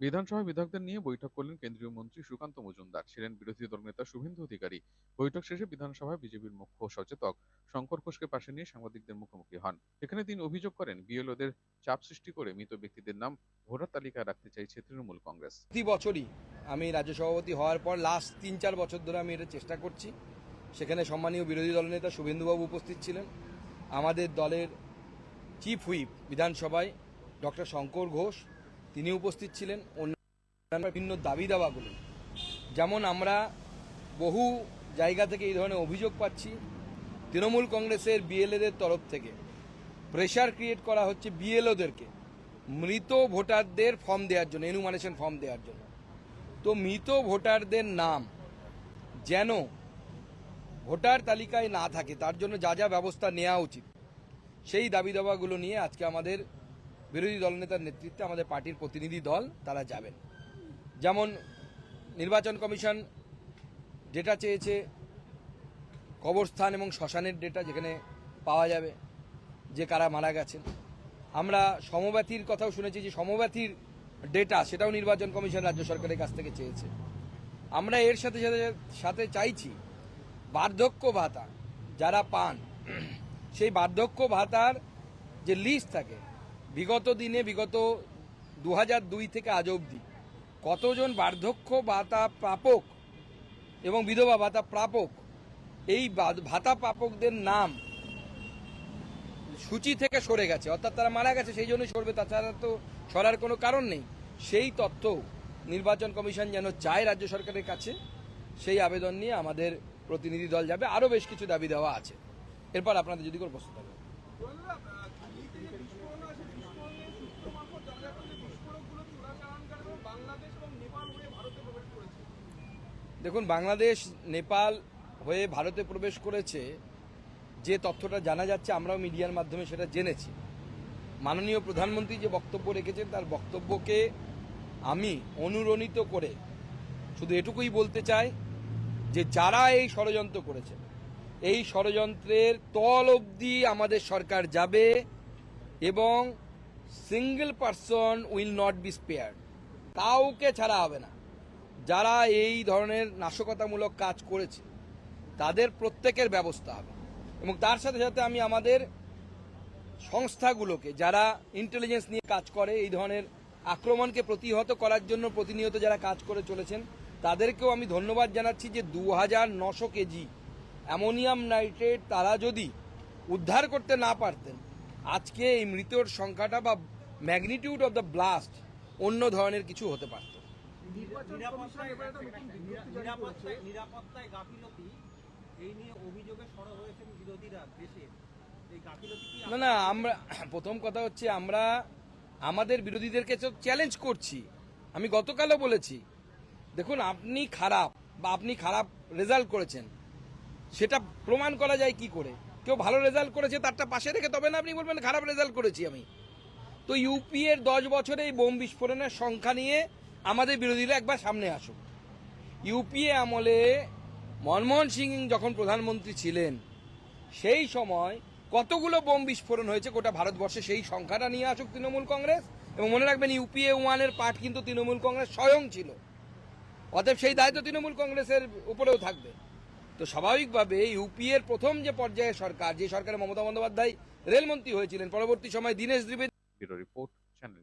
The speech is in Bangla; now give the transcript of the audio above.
বিধানসভায় বিধায়কদের নিয়ে বৈঠক করলেন কেন্দ্রীয় মন্ত্রী সুকান্ত মজুমদার, ছিলেন বিরোধী দলনেতা শুভেন্দু অধিকারী। বৈঠক শেষে বিধানসভায় বিজেপির মুখ্য সচেতক শঙ্কর ঘোষকে পাশে নিয়ে সাংবাদিকদের মুখোমুখি হন। এখানে তিনি অভিযোগ করেন, বিএলওদের চাপ সৃষ্টি করে মৃত ব্যক্তিদের নাম ভোটার তালিকায় রাখতে চাইছে তৃণমূল কংগ্রেস। প্রতি বছরই আমি রাজ্য সভাপতি হওয়ার পর লাস্ট তিন চার বছর ধরে আমি এটা চেষ্টা করছি। সেখানে সম্মানীয় বিরোধী দলনেতা শুভেন্দুবাবু উপস্থিত ছিলেন। আমাদের দলের চিফ হুইপ বিধানসভায় ডক্টর শঙ্কর ঘোষ তিনি উপস্থিত ছিলেন অন্যান্য বিভিন্ন দাবি দাওয়াগুলো যেমন আমরা বহু জায়গা থেকে এই ধরনের অভিযোগ পাচ্ছি, তৃণমূল কংগ্রেসের বিএলএদের তরফ থেকে। প্রেশার ক্রিয়েট করা হচ্ছে বিএলওদেরকে মৃত ভোটারদের ফর্ম দেওয়ার জন্য এনুমানেশন ফর্ম দেওয়ার জন্য। তো মৃত ভোটারদের নাম যেন ভোটার তালিকায় না থাকে, তার জন্য যা যা ব্যবস্থা নেওয়া উচিত, সেই দাবি দাবাগুলো নিয়ে আজকে আমাদের বিরোধী দলনেতার নেতৃত্বে আমাদের পার্টির প্রতিনিধি দল তারা যাবেন। যেমন নির্বাচন কমিশন ডেটা চেয়েছে, কবরস্থান এবং শ্মশানের ডেটা যেখানে পাওয়া যাবে, যে কারা মারা গেছেন। আমরা সমব্যথীর কথাও শুনেছি যে সমব্যথীর ডেটা সেটাও নির্বাচন কমিশন রাজ্য সরকারের কাছ থেকে চেয়েছে। আমরা এর সাথে সাথে সাথে চাইছি বার্ধক্য ভাতা যারা পান, সেই বার্ধক্য ভাতার যে লিস্ট থাকে বিগত দিনে, বিগত দু দুই থেকে আজ অবধি কতজন বার্ধক্য ভাতা প্রাপক এবং বিধবা ভাতা প্রাপক, এই ভাতা প্রাপকদের নাম সূচি থেকে সরে গেছে, অর্থাৎ তারা মারা গেছে, সেই জন্যই সরবে, তাছাড়া তো সরার কোনো কারণ নেই। সেই তথ্য নির্বাচন কমিশন যেন চায় রাজ্য সরকারের কাছে, সেই আবেদন নিয়ে আমাদের প্রতিনিধি দল যাবে। আরও বেশ কিছু দাবি দেওয়া আছে। এরপর আপনাদের যদি কোনো প্রশ্ন থাকে। দেখুন, বাংলাদেশ, নেপাল হয়ে ভারতে প্রবেশ করেছে, যে তথ্যটা জানা যাচ্ছে আমরাও মিডিয়ার মাধ্যমে সেটা জেনেছি। মাননীয় প্রধানমন্ত্রী যে বক্তব্য রেখেছেন, তার বক্তব্যকে আমি অনুরণিত করে শুধু এটুকুই বলতে চাই যে যারা এই ষড়যন্ত্র করেছে এই ষড়যন্ত্রের তল অবধি আমাদের সরকার যাবে এবং single person will not be spare কাউকে ছাড়া হবে না। যারা এই ধরনের নাশকতামূলক কাজ করেছে, তাদের প্রত্যেকের ব্যবস্থা হবে। এবং তার সাথে সাথে আমি আমাদের সংস্থাগুলোকে, যারা ইন্টেলিজেন্স নিয়ে কাজ করে, এই ধরনের আক্রমণকে প্রতিহত করার জন্য প্রতিনিয়ত যারা কাজ করে চলেছেন, তাদেরকেও আমি ধন্যবাদ জানাচ্ছি যে দু হাজার নশো কেজি অ্যামোনিয়াম নাইট্রেট তারা যদি উদ্ধার করতে না পারতেন, আজকে এই মৃতের সংখ্যাটা বা ম্যাগনিটিউড অফ দ্য ব্লাস্ট অন্য ধরনের কিছু হতে পারত। নিরাপত্তায় গাফিলতি এই নিয়ে অভিযোগে সরব হয়েছেন বিরোধীরা দেশের না না আমরা প্রথম কথা হচ্ছে আমরা আমাদের বিরোধীদেরকে চ্যালেঞ্জ করছি। আমি গতকালও বলেছি দেখুন আপনি খারাপ বা আপনি খারাপ রেজাল্ট করেছেন সেটা প্রমাণ করা যায় কি করে? কেউ ভালো রেজাল্ট করেছে তারটা পাশে রেখে তবে না আপনি বলবেন খারাপ রেজাল্ট করেছি আমি। তো ইউপি এর দশ বছরে এই বোম বিস্ফোরণের সংখ্যা নিয়ে আমাদের বিরোধীরা একবার সামনে আসুক। ইউপিএ আমলে মনমোহন সিং যখন প্রধানমন্ত্রী ছিলেন, সেই সময় কতগুলো বোম বিস্ফোরণ হয়েছে গোটা ভারতবর্ষে, সেই সংখ্যাটা নিয়ে আসুক তৃণমূল কংগ্রেস। এবং মনে রাখবেন, ইউপিএ ওয়ানের পার্ট কিন্তু তৃণমূল কংগ্রেস স্বয়ং ছিল। অতএব সেই দায়িত্ব তৃণমূল কংগ্রেসের উপরেও থাকবে। তো স্বাভাবিকভাবে ইউপিএর প্রথম যে পর্যায়ে সরকার, যে সরকারে মমতা বন্দ্যোপাধ্যায় রেলমন্ত্রী হয়েছিলেন, পরবর্তী সময় দীনেশ দ্বিবেদী রিপোর্ট, চ্যানেল